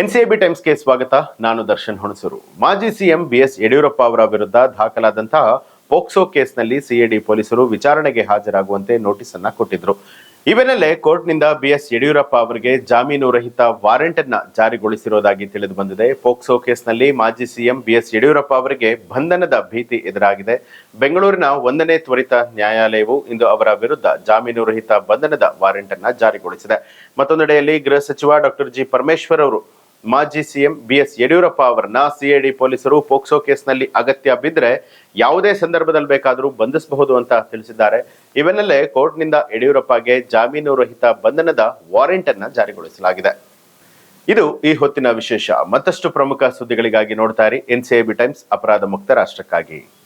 ಎನ್ಸಿಎಬಿ ಟೈಮ್ಸ್ಗೆ ಸ್ವಾಗತ. ನಾನು ದರ್ಶನ್ ಹುಣಸೂರು. ಮಾಜಿ ಸಿಎಂ ಬಿಎಸ್ ಯಡಿಯೂರಪ್ಪ ಅವರ ವಿರುದ್ಧ ದಾಖಲಾದಂತಹ ಪೋಕ್ಸೋ ಕೇಸ್ನಲ್ಲಿ ಸಿಐಡಿ ಪೊಲೀಸರು ವಿಚಾರಣೆಗೆ ಹಾಜರಾಗುವಂತೆ ನೋಟಿಸ್ ಅನ್ನ ಕೊಟ್ಟಿದ್ರು. ಈ ಬೆನ್ನಲ್ಲೇ ಕೋರ್ಟ್ನಿಂದ ಬಿಎಸ್ ಯಡಿಯೂರಪ್ಪ ಅವರಿಗೆ ಜಾಮೀನು ರಹಿತ ವಾರೆಂಟ್ ಅನ್ನ ಜಾರಿಗೊಳಿಸಿರುವುದಾಗಿ ತಿಳಿದು ಬಂದಿದೆ. ಪೋಕ್ಸೋ ಕೇಸ್ನಲ್ಲಿ ಮಾಜಿ ಸಿಎಂ ಬಿಎಸ್ ಯಡಿಯೂರಪ್ಪ ಅವರಿಗೆ ಬಂಧನದ ಭೀತಿ ಎದುರಾಗಿದೆ. ಬೆಂಗಳೂರಿನ ಒಂದನೇ ತ್ವರಿತ ನ್ಯಾಯಾಲಯವು ಇಂದು ಅವರ ವಿರುದ್ಧ ಜಾಮೀನು ರಹಿತ ಬಂಧನದ ವಾರೆಂಟ್ ಅನ್ನ ಜಾರಿಗೊಳಿಸಿದೆ. ಮತ್ತೊಂದೆಡೆಯಲ್ಲಿ ಗೃಹ ಸಚಿವ ಡಾಕ್ಟರ್ ಜಿ ಪರಮೇಶ್ವರ್ ಅವರು ಮಾಜಿ ಸಿಎಂ ಬಿಎಸ್ ಯಡಿಯೂರಪ್ಪ ಅವರನ್ನ ಸಿಐಡಿ ಪೊಲೀಸರು ಪೋಕ್ಸೋ ಕೇಸ್ನಲ್ಲಿ ಅಗತ್ಯ ಬಿದ್ದರೆ ಯಾವುದೇ ಸಂದರ್ಭದಲ್ಲಿ ಬೇಕಾದರೂ ಬಂಧಿಸಬಹುದು ಅಂತ ತಿಳಿಸಿದ್ದಾರೆ. ಇವನ್ನಲ್ಲೇ ಕೋರ್ಟ್ನಿಂದ ಯಡಿಯೂರಪ್ಪಗೆ ಜಾಮೀನು ರಹಿತ ಬಂಧನದ ವಾರೆಂಟ್ ಅನ್ನ ಜಾರಿಗೊಳಿಸಲಾಗಿದೆ. ಇದು ಈ ಹೊತ್ತಿನ ವಿಶೇಷ. ಮತ್ತಷ್ಟು ಪ್ರಮುಖ ಸುದ್ದಿಗಳಿಗಾಗಿ ನೋಡ್ತಾ ಇರಿ. ಎನ್ಸಿಐಬಿ ಟೈಮ್ಸ್, ಅಪರಾಧ ಮುಕ್ತ ರಾಷ್ಟ್ರಕ್ಕಾಗಿ.